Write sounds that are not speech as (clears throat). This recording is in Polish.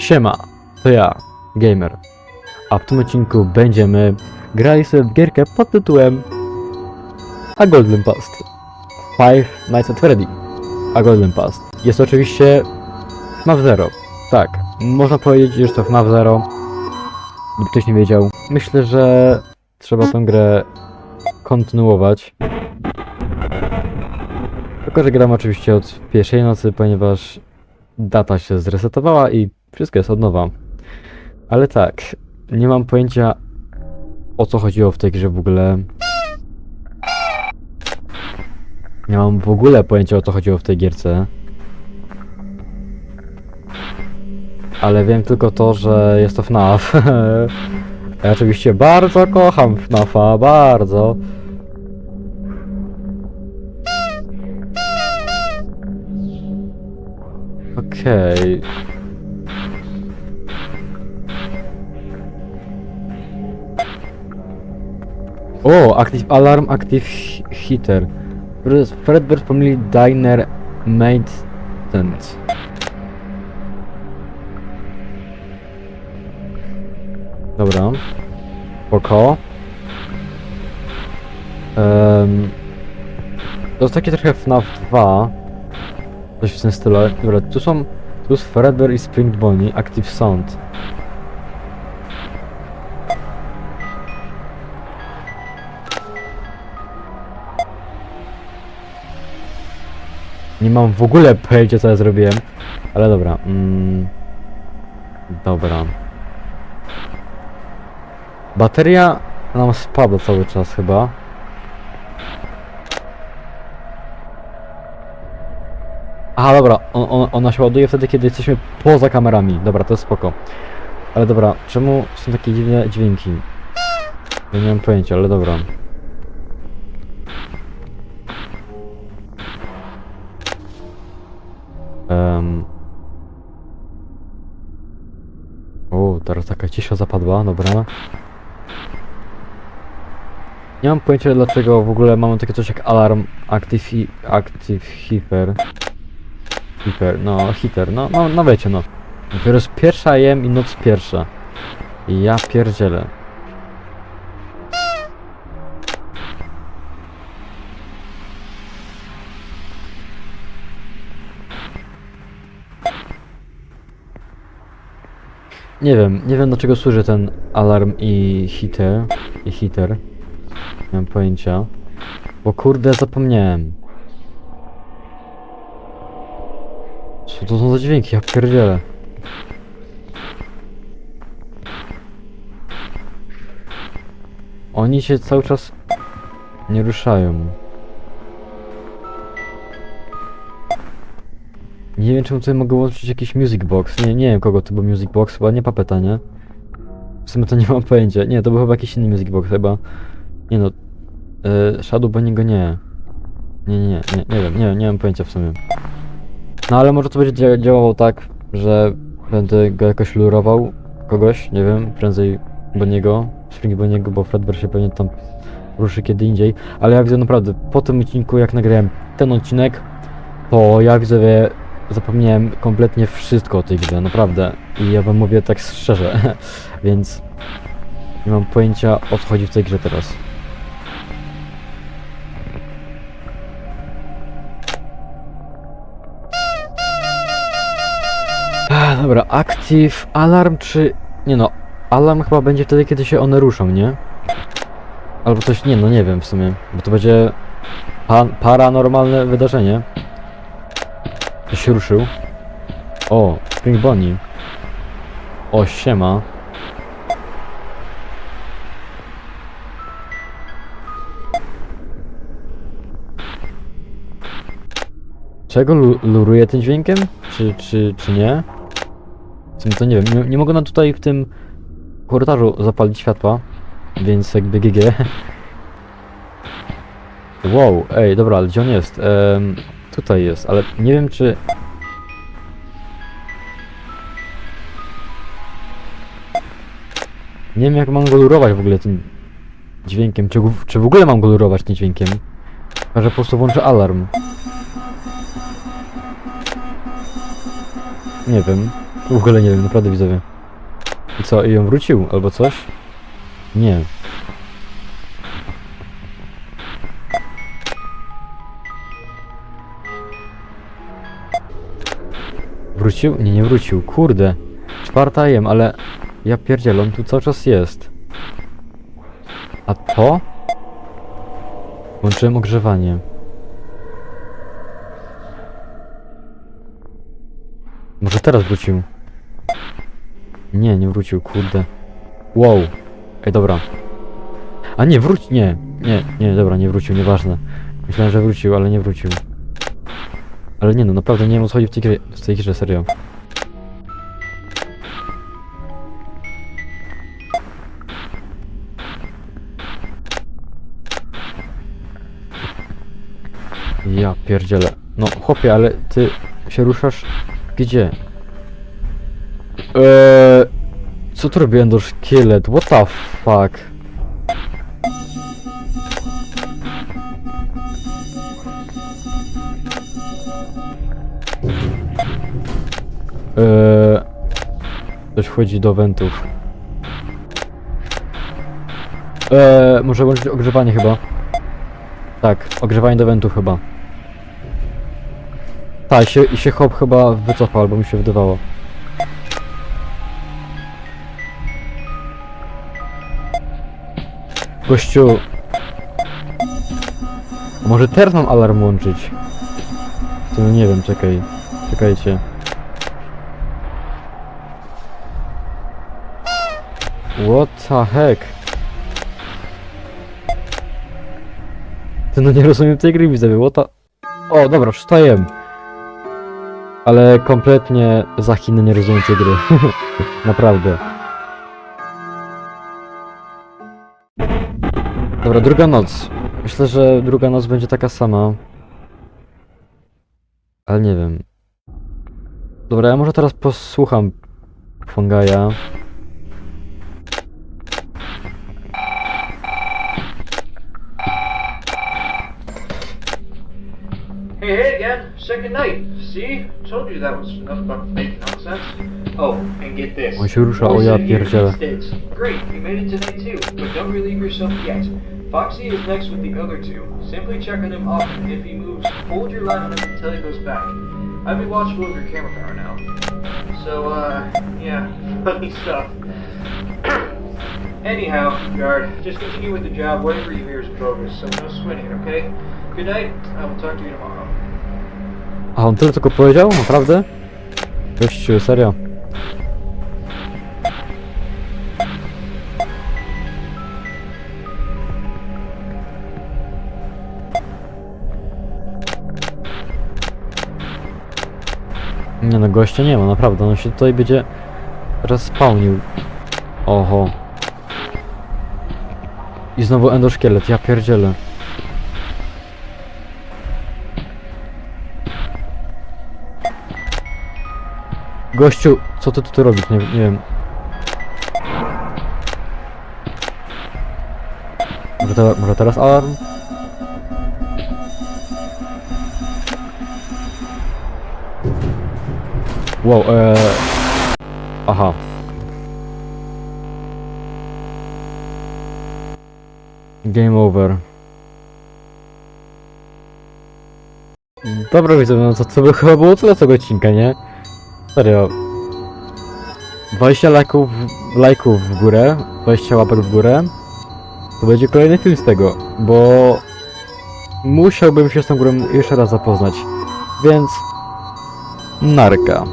Siema, to ja, Gamer. A w tym odcinku będziemy grali sobie w gierkę pod tytułem A Golden Past. Five Nights at Freddy. A Golden Past. Jest oczywiście FNAF Zero. Tak, można powiedzieć, że to FNAF Zero. Gdyby ktoś nie wiedział. Myślę, że trzeba tę grę kontynuować. Tylko, że gram oczywiście od pierwszej nocy, ponieważ data się zresetowała i wszystko jest od nowa. Ale tak, nie mam pojęcia o co chodziło w tej grze w ogóle. Nie mam w ogóle pojęcia o co chodziło w tej gierce. Ale wiem tylko to, że jest to FNAF. (laughs) ja oczywiście bardzo kocham FNAFa, bardzo. Okej. O, active alarm, active hi- hitter. Fred- Fredbear Family Diner Maintenance. Dobra. Spoko. Um, to jest takie trochę FNAF 2. Coś w tym stylu. Dobra, tu są... Tu jest Fredbear i Spring Bonnie, Active Sound. Nie mam w ogóle pojęcia co ja zrobiłem. Ale dobra. Mm, dobra. Bateria nam spada cały czas chyba. Aha, dobra, on, on, ona się ładuje wtedy, kiedy jesteśmy poza kamerami. Dobra, to jest spoko. Ale dobra, czemu są takie dziwne dźwięki? Ja nie mam pojęcia, ale dobra. Cisza zapadła, dobra. Nie mam pojęcia dlaczego w ogóle mamy takie coś jak alarm active, hi- active hiper. Hiper, no hitter, no, no, no wiecie no. Dopiero pierwsza jem i noc pierwsza. I ja pierdzielę. Nie wiem, nie wiem do czego służy ten alarm i hitter. I hitter. Nie mam pojęcia. Bo kurde zapomniałem. Co to są za dźwięki? Ja pierdzielę. Oni się cały czas nie ruszają. Nie wiem czemu tutaj mogę łączyć jakiś music box. Nie, nie wiem kogo to był music box, chyba nie papeta, nie? W sumie to nie mam pojęcia. Nie, to był chyba jakiś inny music box chyba. Nie no. Yy, Shadow nie. Nie, nie, nie, nie, nie wiem, nie, nie mam pojęcia w sumie. No ale może to będzie dzia działało tak, że będę go jakoś lurował kogoś, nie wiem, prędzej Boniego, Spring Boniego, bo Fredbear się pewnie tam ruszy kiedy indziej. Ale ja widzę naprawdę, po tym odcinku jak nagrałem ten odcinek, to ja widzę, zapomniałem kompletnie wszystko o tej grze, naprawdę. I ja wam mówię tak szczerze, (laughs) więc nie mam pojęcia o co chodzi w tej grze teraz. Ah, Dobra, active alarm czy... Nie no, alarm chyba będzie wtedy, kiedy się one ruszą, nie? Albo coś, nie no, nie wiem w sumie, bo to będzie pa paranormalne wydarzenie. Ktoś się ruszył. O, Spring Bonnie. O, siema. Czego lu luruje tym dźwiękiem? Czy, czy, czy nie? W sumie to nie wiem. Nie, nie mogę nam tutaj w tym korytarzu zapalić światła, więc jakby GG. (laughs) Wow, ej, dobra, ale gdzie on jest? Em, tutaj jest, ale nie wiem czy... Nie wiem jak mam go lurować w ogóle tym dźwiękiem, czy, czy w ogóle mam go lurować tym dźwiękiem. Chyba, że po prostu włączę alarm. Nie wiem. W ogóle nie wiem, naprawdę widzowie. I co, i ją wrócił? Albo coś? Nie. Wrócił? Nie, nie wrócił. Kurde. Czwarta jem, ale... Ja pierdzielę, on tu cały czas jest. A to? Włączyłem ogrzewanie. Może teraz wrócił? Nie, nie wrócił, kurde. Wow. Ej, dobra. A nie, wróć, nie. Nie, nie, dobra, nie wrócił, nieważne. Myślałem, że wrócił, ale nie wrócił. Ale nie no, naprawdę nie wiem o co chodzi w tej grze, w tej grze serio. Ja pierdzielę. No chłopie, ale ty się ruszasz gdzie? Eee, co tu robi Ender Szkielet? What the fuck? Eee, ktoś wchodzi do wentów. Eee, może włączyć ogrzewanie chyba. Tak, ogrzewanie do wentów chyba. Tak, się, się hop chyba wycofał, albo mi się wydawało. Gościu. Może teraz mam alarm włączyć? To nie wiem, czekaj. Czekajcie. What the heck? Ty no nie rozumiem tej gry widzowie, what the... O, dobra, wstaję. Ale kompletnie za Chiny nie rozumiem tej gry. (laughs) Naprawdę. Dobra, druga noc. Myślę, że druga noc będzie taka sama. Ale nie wiem. Dobra, ja może teraz posłucham Fongaja. Second night. See? Told you that was enough about fake nonsense. Oh, and get this. On się rusza, o Boys ja in here pierdzielę. States. Great, you made it tonight too, but don't relieve yourself yet. Foxy is next with the other two. Simply check on him often. If he moves, hold your line on him until he goes back. I'd be watchful of your camera power now. So, uh, yeah, (laughs) funny stuff. (clears throat) Anyhow, guard, just continue with the job. Whatever you hear is progress, so no sweating, okay? Good night. I will talk to you tomorrow. A on tyle tylko powiedział? Naprawdę? Gościu, serio? Nie no, gościa nie ma, naprawdę, on się tutaj będzie teraz spawnił. Oho. I znowu endoszkielet, ja pierdzielę. Gościu, co ty tu robisz? Nie, nie wiem. Może, te, może teraz alarm? Wow, eee... Aha. Game over. Dobra widzowie, no to, to by chyba było tyle tego odcinka, nie? Serio. 20 lajków, lajków w górę, 20 łapek w górę. To będzie kolejny film z tego, bo musiałbym się z tą grą jeszcze raz zapoznać. Więc narka.